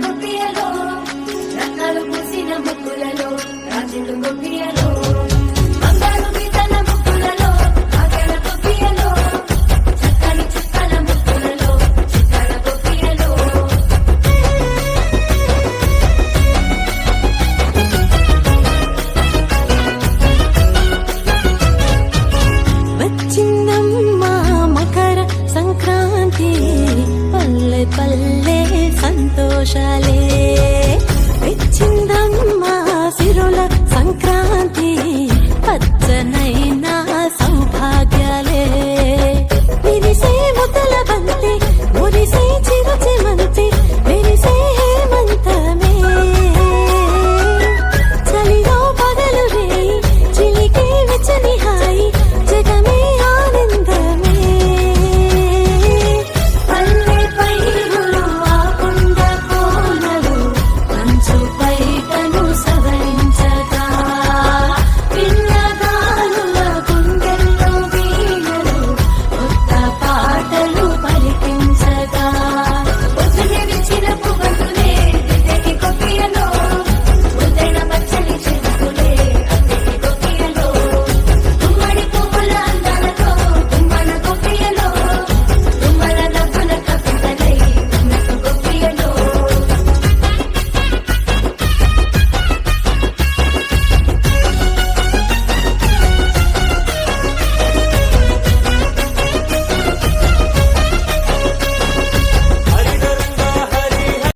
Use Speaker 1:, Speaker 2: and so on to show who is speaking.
Speaker 1: nada lo సంతోషాలే తెచ్చిందా